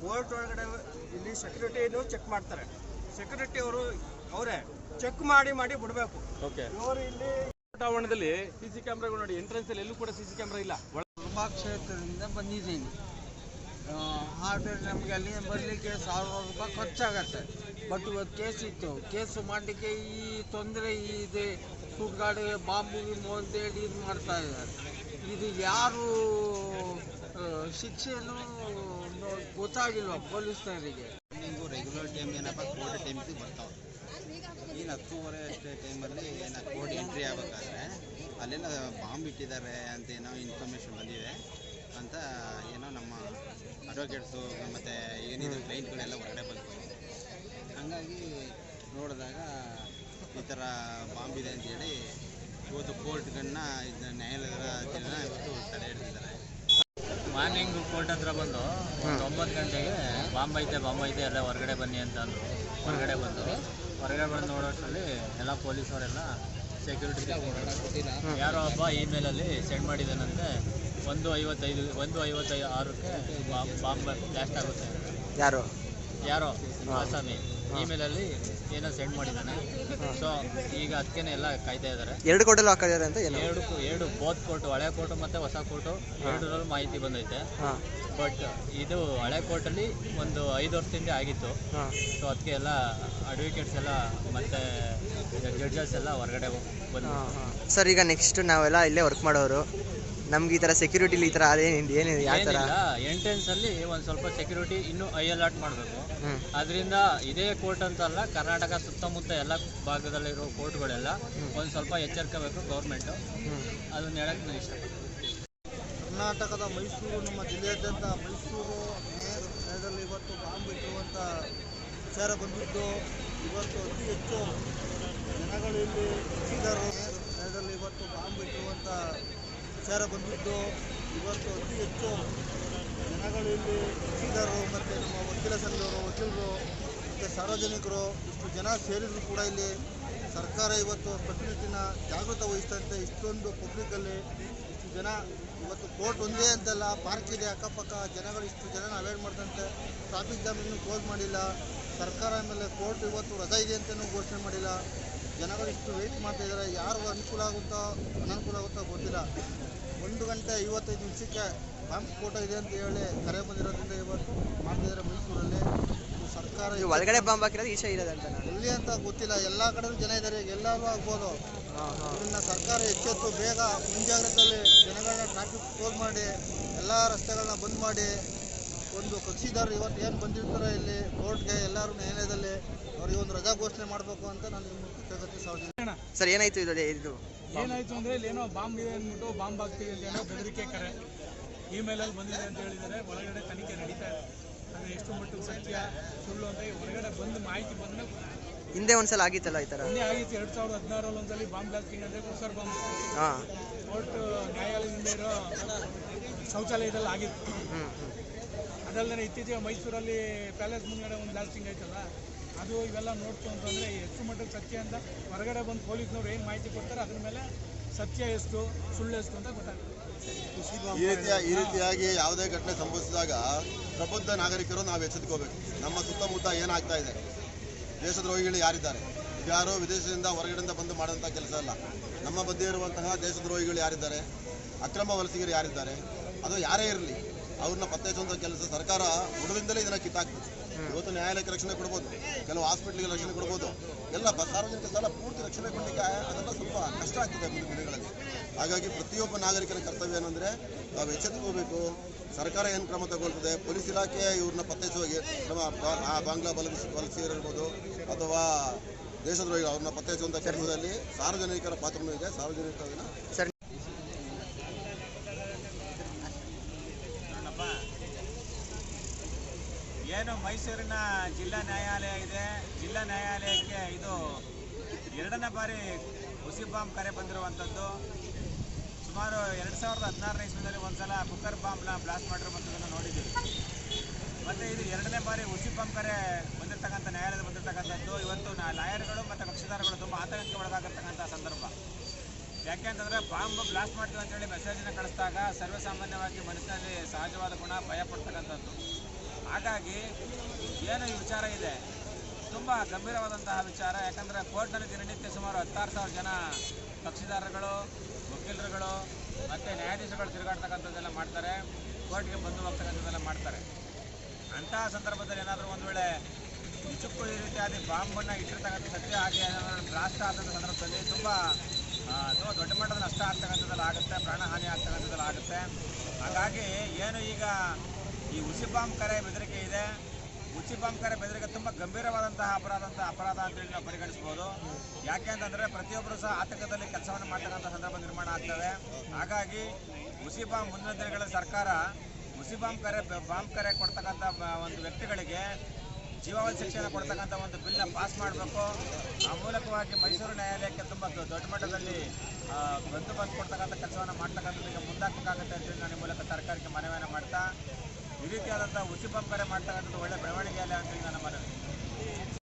Court ಒಳಗಡೆ ಇಲ್ಲಿ ಸೆಕ್ಯೂರಿಟಿನೂ check ಮಾಡ್ತಾರೆ. ಸೆಕ್ಯೂರಿಟಿ ಅವರು ಅವರೇ ಚೆಕ್ ಮಾಡಿ ಮಾಡಿ ಬಿಡಬೇಕು. ಓಕೆ ಇವರು ಇಲ್ಲಿ ಆವರಣದಲ್ಲಿ ಸಿ ಸಿ ಕ್ಯಾಮ್ರಾಗಳು ನೋಡಿ ಎಂಟ್ರೆನ್ಸ್ ಅಲ್ಲಿ ಎಲ್ಲೂ ಕೂಡ ಸಿ ಸಿ ಕ್ಯಾಮ್ರಾ ಇಲ್ಲ. ಒಳ- ಕುಟುಂಬ ಕ್ಷೇತ್ರದಿಂದ ಬಂದಿದ್ದೀನಿ. ಆದರೆ ನಮಗೆ ಅಲ್ಲಿ ಬರಲಿಕ್ಕೆ ಸಾವಿರಾರು ರೂಪಾಯಿ ಖರ್ಚಾಗತ್ತೆ. ಬಟ್ ಇವತ್ತು ಕೇಸ್ ಇತ್ತು. ಕೇಸ್ ಮಾಡಲಿಕ್ಕೆ ಈ ತೊಂದರೆ ಇದೆ. ಸುಡ್ಗಾಡಿಗೆ ಬಾಂಬು ಅಂತ ಅಂತೇಳಿ ಇದು ಮಾಡ್ತಾ ಇದ್ದಾರೆ. ಇದು ಯಾರು ಶಿಕ್ಷೆಯನ್ನು ಗೊತ್ತಾಗಿಲ್ವ ಪೊಲೀಸ್ನವರಿಗೆ. ಟೈಮಿಂಗು ರೆಗ್ಯುಲರ್ ಟೈಮ್ ಏನಪ್ಪ? ಕೋರ್ಟ್ ಟೈಮಿಗೆ ಬರ್ತಾವೆ ಇನ್ನು ಹತ್ತೂವರೆ ಅಷ್ಟೇ ಟೈಮಲ್ಲಿ ಏನೋ ಕೋರ್ಟ್ ಎಂಟ್ರಿ ಆಗಬೇಕಾದ್ರೆ ಅಲ್ಲೆಲ್ಲ ಬಾಂಬ್ ಇಟ್ಟಿದ್ದಾರೆ ಅಂತ ಏನೋ ಇನ್ಫಾರ್ಮೇಷನ್ ಬಂದಿದೆ ಅಂತ ಏನೋ ನಮ್ಮ ಅಡ್ವೊಕೇಟ್ಸು ಮತ್ತು ಏನಿದೆ ಕ್ಲೈಂಟ್ಗಳೆಲ್ಲ ಹೊರಗಡೆ ಬಂತು ಹಂಗಾಗಿ ನೋಡಿದಾಗ ಈ ಥರ ಬಾಂಬ್ ಅಂತೇಳಿ ಇವತ್ತು ಕೋರ್ಟ್ಗಳನ್ನ ಇದು ನ್ಯಾಯಾಲಯದ ಇವತ್ತು ತಡೆ ಹಿಡಿದಿದ್ದಾರೆ. ಮಾರ್ನಿಂಗ್ ಕೋರ್ಟ್ ಹತ್ರ ಬಂದು ಒಂದು ಒಂಬತ್ತು ಗಂಟೆಗೆ ಬಾಂಬ್ ಐತೆ ಬಾಂಬ್ ಐತೆ ಎಲ್ಲ ಹೊರಗಡೆ ಬನ್ನಿ ಅಂತ ಅಂದರು. ಹೊರಗಡೆ ಬಂದು ಹೊರಗಡೆ ಬಂದು ನೋಡೋಷ್ಟರಲ್ಲಿ ಎಲ್ಲ ಪೊಲೀಸವರೆಲ್ಲ ಸೆಕ್ಯೂರಿಟಿ ಯಾರೋ ಒಬ್ಬ ಇಮೇಲಲ್ಲಿ ಸೆಂಡ್ ಮಾಡಿದ್ದಾನಂತೆ. ಒಂದು ಐವತ್ತೈದು ಒಂದು ಐವತ್ತೈದು ಆರಕ್ಕೆ ಬಾಂಬ್ ಬಾಂಬ್ ಬ್ಲಾಸ್ಟ್ ಆಗುತ್ತೆ ಯಾರು? ಯಾರೋ? ಆಸಾಮಿ. ಇಮೇಲಲ್ಲಿ ಏನೋ ಸೆಂಡ್ ಮಾಡಿದ್ದಾನೆ. ಸೊ ಈಗ ಅದಕ್ಕೆ ಎಲ್ಲ ಕಾಯ್ತಾ ಇದ್ದಾರೆ. ಎರಡು ಕೋಟಲ್ಲಿ ಹಾಕಿದ್ದಾರೆ ಅಂತ ಏನು? ಎರಡು ಎರಡು ಬೋತ್ ಕೋರ್ಟ್ ಹಳೆ ಕೋರ್ಟ್ ಮತ್ತೆ ಹೊಸ ಕೋರ್ಟು ಎರಡರಲ್ಲೂ ಮಾಹಿತಿ ಬಂದೈತೆ. ಬಟ್ ಇದು ಹಳೆ ಕೋರ್ಟಲ್ಲಿ ಒಂದು ಐದು ವರ್ಷದಿಂದ ಆಗಿತ್ತು. ಸೊ ಅದಕ್ಕೆ ಎಲ್ಲ ಅಡ್ವೊಕೇಟ್ಸ್ ಎಲ್ಲ ಮತ್ತೆ ಜಡ್ಜಸ್ ಎಲ್ಲ ಹೊರಗಡೆ ಬಂದು ಸರ್ ಈಗ ನೆಕ್ಸ್ಟ್ ನಾವೆಲ್ಲ ಇಲ್ಲೇ ವರ್ಕ್ ಮಾಡೋರು. ನಮ್ಗೆ ಈ ತರ ಸೆಕ್ಯೂರಿಟಿಲಿ ಈ ತರ ಅದೇನು ಏನಿದೆ ಯಾವ ತರ? ಎಂಟ್ರೆನ್ಸ್ ಅಲ್ಲಿ ಒಂದು ಸ್ವಲ್ಪ ಸೆಕ್ಯೂರಿಟಿ ಇನ್ನು ಐ ಅಲರ್ಟ್ ಮಾಡಬೇಕು. ಅದರಿಂದ ಇದೇ ಕೋರ್ಟ್ ಅಂತ ಅಲ್ಲ ಕರ್ನಾಟಕ ಸುತ್ತಮುತ್ತ ಎಲ್ಲ ಭಾಗದಲ್ಲಿರೋ ಕೋರ್ಟ್ಗಳೆಲ್ಲ ಒಂದು ಸ್ವಲ್ಪ ಎಚ್ಚರಿಕಬೇಕು ಗೌರ್ಮೆಂಟು ಅದನ್ನ ಹೇಳಕ್ ನಾನು ಇಷ್ಟಪಡ್ತೀನಿ. ಕರ್ನಾಟಕದ ಮೈಸೂರು ನಮ್ಮ ಜಿಲ್ಲೆಯಾದ್ಯಂತ ಮೈಸೂರು ನೇರದಲ್ಲಿ ಇವತ್ತು ಬಾಂಬ್ ಇಟ್ಟಿರುವಂಥ ವಿಚಾರ ಬಂದಿದ್ದು. ಇವತ್ತು ಅತಿ ಹೆಚ್ಚು ಜನಗಳು ಇಲ್ಲಿ ಇದ್ದರು ನೇರದಲ್ಲಿ ಇವತ್ತು ಬಾಂಬ್ ಇಟ್ಟಿರುವಂಥ ವಿಚಾರ ಬಂದಿದ್ದು, ಇವತ್ತು ಅತಿ ಹೆಚ್ಚು ಜನಗಳು ಇಲ್ಲಿ ವಕೀಲರು ಮತ್ತು ನಮ್ಮ ವಕೀಲ ಸಂಘದವರು, ವಕೀಲರು ಮತ್ತು ಸಾರ್ವಜನಿಕರು, ಇಷ್ಟು ಜನ ಸೇರಿದ್ರು ಕೂಡ ಇಲ್ಲಿ. ಸರ್ಕಾರ ಇವತ್ತು ಕಟ್ಟುನಿಟ್ಟಿನ ಜಾಗೃತ ವಹಿಸ್ತಂತೆ ಇಷ್ಟೊಂದು ಪಬ್ಲಿಕಲ್ಲಿ ಇಷ್ಟು ಜನ, ಇವತ್ತು ಕೋರ್ಟ್ ಒಂದೇ ಅಂತಲ್ಲ ಪಾರ್ಕ್ ಇದೆ, ಅಕ್ಕಪಕ್ಕ ಜನಗಳು ಇಷ್ಟು ಜನನ ಅವಾಯ್ಡ್ ಮಾಡ್ದಂತೆ. ಟ್ರಾಫಿಕ್ ಜಾಮ್ ಇನ್ನೂ ಕ್ಲೋಸ್ ಮಾಡಿಲ್ಲ. ಸರ್ಕಾರ ಆಮೇಲೆ ಕೋರ್ಟ್ ಇವತ್ತು ರಜಾ ಇದೆ ಅಂತಲೂ ಘೋಷಣೆ ಮಾಡಿಲ್ಲ. ಜನಗಳು ಇಷ್ಟು ವೆಯ್ಟ್ ಮಾಡ್ತಾ ಇದ್ದಾರೆ ಯಾರು ಅನುಕೂಲ ಆಗುತ್ತೋ ಅನನುಕೂಲ ಆಗುತ್ತೋ ಗೊತ್ತಿಲ್ಲ. ಒಂದು ಗಂಟೆ ಐವತ್ತೈದು ನಿಮಿಷಕ್ಕೆ ಬಾಂಬ್ ಸ್ಫೋಟ ಇದೆ ಅಂತ ಹೇಳಿ ಕರೆ ಬಂದಿರೋದ್ರಿಂದ ಇವತ್ತು ಮಾಡ್ತಿದ್ದಾರೆ ಮೈಸೂರಲ್ಲಿ. ಸರ್ಕಾರ ಒಳಗಡೆ ಬಾಂಬ್ ಹಾಕಿರೋದು ಈಚೆ ಇರೋದಂತ ಅಂತ ಎಲ್ಲಿ ಅಂತ ಗೊತ್ತಿಲ್ಲ. ಎಲ್ಲ ಕಡೆಯೂ ಜನ ಇದ್ದಾರೆ ಎಲ್ಲರೂ ಆಗ್ಬೋದು. ಇದನ್ನ ಸರ್ಕಾರ ಎಚ್ಚೆತ್ತು ಬೇಗ ಮುಂಜಾಗ್ರತೆಯಲ್ಲಿ ಜನಗಳನ್ನ ಟ್ರಾಫಿಕ್ ಕ್ಲೋಸ್ ಮಾಡಿ ಎಲ್ಲ ರಸ್ತೆಗಳನ್ನ ಬಂದ್ ಮಾಡಿ ಒಂದು ಕಕ್ಷಿದಾರರು ಇವತ್ತು ಏನು ಬಂದಿರ್ತಾರೆ ಇಲ್ಲಿ ಕೋರ್ಟ್ಗೆ ಎಲ್ಲರೂ ನ್ಯಾಯಾಲಯದಲ್ಲಿ ಅವ್ರಿಗೆ ಒಂದು ರಜಾ ಘೋಷಣೆ ಮಾಡಬೇಕು ಅಂತ ನಾನು ನಿಮ್ಮ ಕೃತಜ್ಞತೆ ಸಾರ್ವಜನಿಕ ಸರ್ ಏನಾಯ್ತು ಇದು ಇದು? ಏನಾಯ್ತು ಅಂದ್ರೆ ಇಲ್ಲಿ ಏನೋ ಬಾಂಬ್ ಇದೆ ಅಂದ್ಬಿಟ್ಟು ಬಾಂಬ್ ಹಾಕ್ತೀವಿ ಅಂತ ಏನೋ ಬೆದರಿಕೆ ಕರೆ. ಇಮೇಲಲ್ಲಿ ಬಂದಿದೆ ಅಂತ ಹೇಳಿದರೆ ಒಳಗಡೆ ತನಿಖೆ ನಡೀತಾ ಇದೆ. ಅದು ಎಷ್ಟು ಮಟ್ಟಿಗೆ ಸತ್ಯ ಸುಳ್ಳು ಅಂತ ಹೊರಗಡೆ ಬಂದು ಮಾಹಿತಿ ಬಂದ ಹಿಂದೆ ಒಂದ್ಸಲ ಆಗಿತ್ತಲ್ಲ ಈ ಥರ? ಹಿಂದೆ ಆಗಿತ್ತು. ಎರಡು ಸಾವಿರದ ಹದಿನಾರಲ್ಲಿ ಒಂದ್ಸಲಿ ಬಾಂಬ್ ಬ್ಲಾಸ್ಟಿಂಗ್ ಅಂದರೆ ಕುಸರ್ ಬಾಂಬ್. ಹಾಂ. ಕೋರ್ಟ್ ನ್ಯಾಯಾಲಯದಿಂದ ಇರೋ ಶೌಚಾಲಯದಲ್ಲಿ ಆಗಿತ್ತು. ಹ್ಞೂ ಹ್ಞೂ ಅದಲ್ಲದೆ ಇತ್ತೀಚೆಗೆ ಮೈಸೂರಲ್ಲಿ ಪ್ಯಾಲೇಸ್ ಮುಂದ್ಗಡೆ ಒಂದು ಬ್ಲಾಸ್ಟಿಂಗ್ ಆಯ್ತಲ್ಲ ಅದು ಇವೆಲ್ಲ ನೋಡ್ತು ಅಂತಂದರೆ ಎಷ್ಟು ಮಟ್ಟಕ್ಕೆ ಸತ್ಯ ಅಂತ. ಹೊರಗಡೆ ಬಂದು ಪೊಲೀಸ್ನವ್ರು ಏನು ಮಾಹಿತಿ ಕೊಡ್ತಾರೆ ಅದ್ರ ಮೇಲೆ ಸತ್ಯ ಎಷ್ಟು, ಸುಳ್ಳು ಎಷ್ಟು ಅಂತ ಗೊತ್ತಾಗುತ್ತೆ. ಈ ರೀತಿಯ ಈ ರೀತಿಯಾಗಿ ಯಾವುದೇ ಘಟನೆ ಸಂಭವಿಸಿದಾಗ ಪ್ರಬುದ್ಧ ನಾಗರಿಕರು ನಾವು ಎಚ್ಚೆತ್ಕೋಬೇಕು. ನಮ್ಮ ಸುತ್ತಮುತ್ತ ಏನಾಗ್ತಾ ಇದೆ? ದೇಶದ್ರೋಹಿಗಳು ಯಾರಿದ್ದಾರೆ? ಯಾರು ವಿದೇಶದಿಂದ ಹೊರಗಡೆಯಿಂದ ಬಂದು ಮಾಡೋಂಥ ಕೆಲಸ ಅಲ್ಲ. ನಮ್ಮ ಮಧ್ಯೆ ಇರುವಂತಹ ದೇಶದ್ರೋಹಿಗಳು ಯಾರಿದ್ದಾರೆ? ಅಕ್ರಮ ವಲಸಿಗರು ಯಾರಿದ್ದಾರೆ? ಅದು ಯಾರೇ ಇರಲಿ. ಅವ್ರನ್ನ ಪತ್ತೆ ಹಚ್ಚುವಂಥ ಕೆಲಸ ಸರ್ಕಾರ ಬುಡದಿಂದಲೇ ಇದನ್ನ ಕಿತ್ತಾಕ್ತದೆ ಇವತ್ತು ನ್ಯಾಯಾಲಯಕ್ಕೆ ರಕ್ಷಣೆ ಕೊಡ್ಬೋದು. ಕೆಲವು ಹಾಸ್ಪಿಟ್ಲಿಗೆ ರಕ್ಷಣೆ ಕೊಡ್ಬೋದು. ಎಲ್ಲ ಸಾರ್ವಜನಿಕ ಸಾಲ ಪೂರ್ತಿ ರಕ್ಷಣೆ ಕೊಡಲಿಕ್ಕೆ ಅದೆಲ್ಲ ಸ್ವಲ್ಪ ಕಷ್ಟ ಆಗ್ತದೆ ಮುಂದಿನ ದಿನಗಳಲ್ಲಿ. ಹಾಗಾಗಿ ಪ್ರತಿಯೊಬ್ಬ ನಾಗರಿಕರ ಕರ್ತವ್ಯ ಏನಂದ್ರೆ ನಾವು ಎಚ್ಚೆತ್ತುಕೋಬೇಕು ಸರ್ಕಾರ ಏನು ಕ್ರಮ ತಗೊಳ್ತದೆ? ಪೊಲೀಸ್ ಇಲಾಖೆ ಇವ್ರನ್ನ ಪತ್ತೆ ಹಚ್ಚುವ ಕ್ರಮ ಆ ಬಾಂಗ್ಲಾ ಬಲ ವಲಸಿಗರಿರ್ಬೋದು ಅಥವಾ ದೇಶದ್ರೋಹಿಗಳು ಅವ್ರನ್ನ ಪತ್ತೆ ಹಚ್ಚುವಂಥ ಕೆಲಸದಲ್ಲಿ ಸಾರ್ವಜನಿಕರ ಪಾತ್ರನೂ ಇದೆ. ಸಾರ್ವಜನಿಕರನ್ನ ಸರ್ ಏನು ಮೈಸೂರಿನ ಜಿಲ್ಲಾ ನ್ಯಾಯಾಲಯ ಇದೆ. ಜಿಲ್ಲಾ ನ್ಯಾಯಾಲಯಕ್ಕೆ ಇದು ಎರಡನೇ ಬಾರಿ ಹುಸಿ ಬಾಂಬ್ ಕರೆ ಬಂದಿರುವಂಥದ್ದು. ಸುಮಾರು ಎರಡು ಸಾವಿರದ ಹದಿನಾರನೇ ಇಸ್ವಿನಲ್ಲಿ ಒಂದ್ಸಲ ಕುಕ್ಕರ್ ಬಾಂಬ್ನ ಬ್ಲಾಸ್ಟ್ ಮಾಡಿರುವಂಥದ್ದನ್ನು ನೋಡಿದ್ದೀವಿ. ಮತ್ತು ಇದು ಎರಡನೇ ಬಾರಿ ಹುಸಿ ಬಾಂಬ್ ಕರೆ ಬಂದಿರತಕ್ಕಂಥ ನ್ಯಾಯಾಲಯದ ಬಂದಿರತಕ್ಕಂಥದ್ದು. ಇವತ್ತು ನಾ ಲಾಯರ್ಗಳು ಮತ್ತು ಕಕ್ಷಿದಾರಗಳು ತುಂಬ ಆತಂಕಕ್ಕೆ ಒಳಗಾಗಿರ್ತಕ್ಕಂಥ ಸಂದರ್ಭ. ಯಾಕೆಂತಂದರೆ ಬಾಂಬ್ ಬ್ಲಾಸ್ಟ್ ಮಾಡ್ತೀವಿ ಅಂತೇಳಿ ಮೆಸೇಜನ್ನು ಕಳಿಸಿದಾಗ ಸರ್ವೇಸಾಮಾನ್ಯವಾಗಿ ಮನಸ್ಸಿನಲ್ಲಿ ಸಹಜವಾದ ಗುಣ ಭಯ ಪಡ್ತಕ್ಕಂಥದ್ದು. ಹಾಗಾಗಿ ಏನು ಈ ವಿಚಾರ ಇದೆ. ತುಂಬ ಗಂಭೀರವಾದಂತಹ ವಿಚಾರ. ಯಾಕಂದರೆ ಕೋರ್ಟ್ನಲ್ಲಿ ದಿನನಿತ್ಯ ಸುಮಾರು ಹತ್ತಾರು ಸಾವಿರ ಜನ ಕಕ್ಷಿದಾರರುಗಳು ವಕೀಲರುಗಳು ಮತ್ತು ನ್ಯಾಯಾಧೀಶಗಳು ತಿರುಗಾಡ್ತಕ್ಕಂಥದ್ದೆಲ್ಲ ಮಾಡ್ತಾರೆ. ಕೋರ್ಟ್ಗೆ ಬಂದು ಹೋಗ್ತಕ್ಕಂಥದ್ದೆಲ್ಲ ಮಾಡ್ತಾರೆ. ಅಂತಹ ಸಂದರ್ಭದಲ್ಲಿ ಏನಾದರೂ ಒಂದು ವೇಳೆ ಚುಕ್ಕು ಈ ರೀತಿಯಾದ ಬಾಂಬನ್ನು ಇಟ್ಟಿರ್ತಕ್ಕಂಥ ಸತ್ಯ ಹಾಗೆ ಬ್ಲಾಸ್ಟ್ ಆದಂಥ ಸಂದರ್ಭದಲ್ಲಿ ತುಂಬ ತುಂಬ ದೊಡ್ಡ ಮಟ್ಟದ ನಷ್ಟ ಆಗ್ತಕ್ಕಂಥದ್ದೆಲ್ಲ ಆಗುತ್ತೆ, ಪ್ರಾಣಹಾನಿ ಆಗ್ತಕ್ಕಂಥದ್ದೆಲ್ಲ ಆಗುತ್ತೆ. ಹಾಗಾಗಿ ಏನು ಈಗ ಈ ಕರೆ ಬೆದರಿಕೆ ಇದೆ. ಉಸಿ ಬಾಂಬ್ ಕರೆ ಬೆದರಿಕೆ ತುಂಬ ಗಂಭೀರವಾದಂತಹ ಅಪರಾಧ ಅಂತ ಅಪರಾಧ ಅಂತೇಳಿ ನಾವು ಪರಿಗಣಿಸ್ಬೋದು. ಯಾಕೆ ಅಂತಂದರೆ ಪ್ರತಿಯೊಬ್ಬರು ಸಹ ಆತಂಕದಲ್ಲಿ ಕೆಲಸವನ್ನು ಮಾಡ್ತಕ್ಕಂಥ ಸಂದರ್ಭ ನಿರ್ಮಾಣ ಆಗ್ತವೆ. ಹಾಗಾಗಿ ಉಸಿ ಬಾಂಬ್ ಮುಂದಿನ ದಿನಗಳಲ್ಲಿ ಸರ್ಕಾರ ಉಸಿ ಬಾಂಬ್ ಕರೆ ಬಾಂಬ್ ಕರೆ ಕೊಡ್ತಕ್ಕಂಥ ಒಂದು ವ್ಯಕ್ತಿಗಳಿಗೆ ಜೀವಾವಧಿ ಶಿಕ್ಷಣ ಕೊಡ್ತಕ್ಕಂಥ ಒಂದು ಬಿಲ್ನ ಪಾಸ್ ಮಾಡಬೇಕು. ಆ ಮೂಲಕವಾಗಿ ಮೈಸೂರು ನ್ಯಾಯಾಲಯಕ್ಕೆ ತುಂಬ ದೊಡ್ಡ ಮಟ್ಟದಲ್ಲಿ ಬಂದು ಬಂದು ಕೊಡ್ತಕ್ಕಂಥ ಕೆಲಸವನ್ನು ಮಾಡ್ತಕ್ಕಂಥದ್ದಕ್ಕೆ ಮುಂದಾಗಬೇಕಾಗುತ್ತೆ ಅಂತೇಳಿ ನಾನು ಮೂಲಕ ಸರ್ಕಾರಕ್ಕೆ ಮನವಿಯನ್ನು ಮಾಡ್ತಾ ಈ ರೀತಿಯಾದಂತಹ ಉಸಿ ಪಂಪರೆ ಮಾಡ್ತಕ್ಕಂಥದ್ದು ಒಳ್ಳೆ ಬೆಳವಣಿಗೆ ಅಲ್ಲ ಅಂತೇಳಿ ನನ್ನ ಮನವಿ